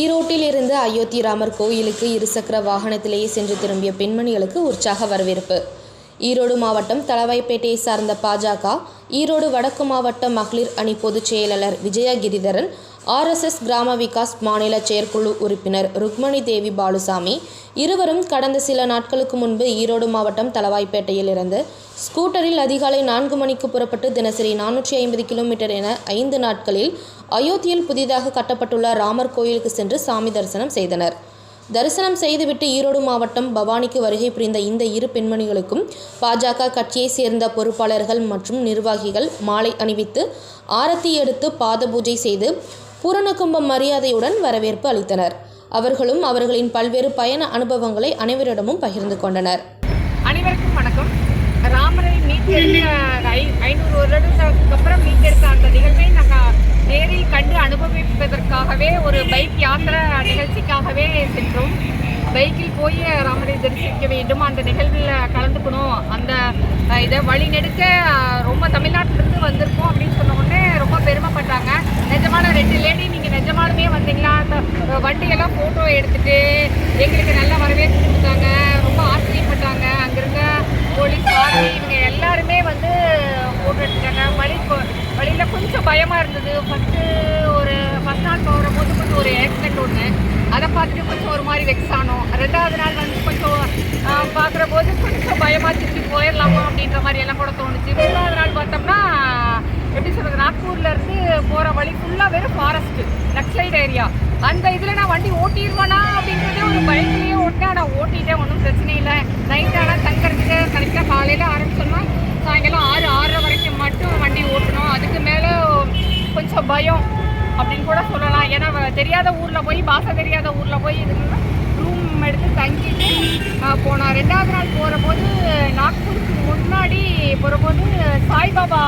ஈரோட்டில் இருந்து அயோத்தி ராமர் கோயிலுக்கு இருசக்கர வாகனத்திலேயே சென்று திரும்பிய பெண்மணிகளுக்கு உற்சாக வரவேற்பு. ஈரோடு மாவட்டம் தளவாய்ப்பேட்டையை சார்ந்த பாஜக ஈரோடு வடக்கு மாவட்ட மகளிர் அணி பொதுச் செயலாளர் விஜயா கிரிதரன் ஆர்எஸ்எஸ் கிராம விகாஸ் மாநில செயற்குழு உறுப்பினர் ருக்மணி தேவி பாலுசாமி இருவரும் கடந்த சில நாட்களுக்கு முன்பு ஈரோடு மாவட்டம் தளவாய்ப்பேட்டையில் இருந்து ஸ்கூட்டரில் அதிகாலை நான்கு மணிக்கு புறப்பட்டு தினசரி நானூற்றி ஐம்பது கிலோமீட்டர் என ஐந்து நாட்களில் அயோத்தியில் புதிதாக கட்டப்பட்டுள்ள ராமர் கோயிலுக்கு சென்று சாமி தரிசனம் செய்தனர். தரிசனம் செய்துவிட்டு ஈரோடு மாவட்டம் பவானிக்கு வருகை புரிந்த இந்த இரு பெண்மணிகளுக்கும் பாஜக கட்சியை சேர்ந்த பொறுப்பாளர்கள் மற்றும் நிர்வாகிகள் மாலை அணிவித்து ஆரத்தி எடுத்து பாத பூஜை செய்து பூரணகும்ப மரியாதையுடன் வரவேற்பு அளித்தனர். அவர்களும் அவர்களின் பல்வேறு பயண அனுபவங்களை அனைவரிடமும் பகிர்ந்து கொண்டனர். அனைவருக்கும் வணக்கம். ராமரை மீட்டெடுத்த ஐநூறு வருடத்துக்கு அப்புறம் மீட்டெடுத்த அந்த நிகழ்வை நாங்கள் நேரில் கண்டு அனுபவிப்பதற்காகவே ஒரு பைக் யாத்திரை நிகழ்ச்சிக்காகவே சென்றோம். பைக்கில் போய் ராமரை தரிசிக்க வேண்டும். அந்த நிகழ்வில் கலந்துக்கணும். அந்த இதை வழி நெடுக்க ரொம்ப தமிழ்நாட்டிலிருந்து வந்திருக்கோம் அப்படின்னு சொன்ன உடனே ரொம்ப பெருமைப்பட்டாங்க நிஜமான ரெண்டு லேடி நீங்கள் நிஜமாலுமே வந்தீங்களா அந்த அஹ், வண்டியெல்லாம் ஃபோட்டோ எடுத்துட்டு எங்களுக்கு நல்லா வரவேற்பு கொடுத்தாங்க. ரொம்ப ஆச்சரியப்பட்டாங்க. அங்கிருந்த போலீஸ் ஆர்மி இவங்க எல்லாருமே வந்து ஃபோட்டோ எடுத்துட்டாங்க. வழி வழியில் கொஞ்சம் பயமாக இருந்தது. ஃபஸ்ட்டு ஒரு ஃபஸ்ட் நாள் போகிற போது கொஞ்சம் ஒரு ஆக்சிடென்ட் ஒன்று அதை பார்த்துட்டு கொஞ்சம் ஒரு மாதிரி வெக்ஸ் ஆனோம். ரெண்டாவது நாள் வந்து கொஞ்சம் பார்க்குற போது கொஞ்சம் பயமாக திருப்பி போயிடலாமா அப்படின்ற மாதிரி எல்லாம் கூட தோணுச்சு. மூணாவது நாள் பார்த்தோம்னா எப்படி சொல்கிறது நாக்பூர்லேருந்து இருந்து வழி ஃபுல்லாக வெறும் ஃபாரஸ்ட்டு நக்சலைட் ஏரியா அந்த இதுல நான் வண்டி ஓட்டிடுவேனா அப்படின்றதே ஒரு பயத்திலேயே ஓட்டேன் நான் ஓட்டிட்டேன் ஒன்றும் பிரச்சனை இல்லை. நைட் ஆனால் தங்கறதுக்கு கரெக்டாக காலையில் ஆரம்பிச்சோம்னா சாயங்காலம் ஆறு ஆறரை வரைக்கும் மட்டும் வண்டி ஓட்டணும். அதுக்கு மேலே கொஞ்சம் பயம் அப்படின்னு கூட சொல்லலாம். ஏன்னா தெரியாத ஊரில் போய் பாஷை தெரியாத ஊரில் போய் இதுன்னா ரூம் எடுத்து தங்கிட்டு போனோம் ரெண்டாவது நாள் போகிற போது நாக்பூருக்கு முன்னாடி போகிறபோது சாய்பாபா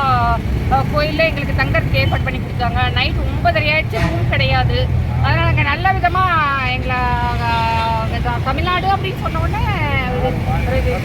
கோயிலில் எங்களுக்கு தங்கறதுக்கு ஏற்பாடு பண்ணி கொடுத்தாங்க. நைட் ஒன்பதரை ஆயிடுச்சு ரூம் கிடையாது. அதனால் அங்கே நல்ல விதமாக எங்களை தமிழ்நாடு அப்படின்னு சொன்ன உடனே இது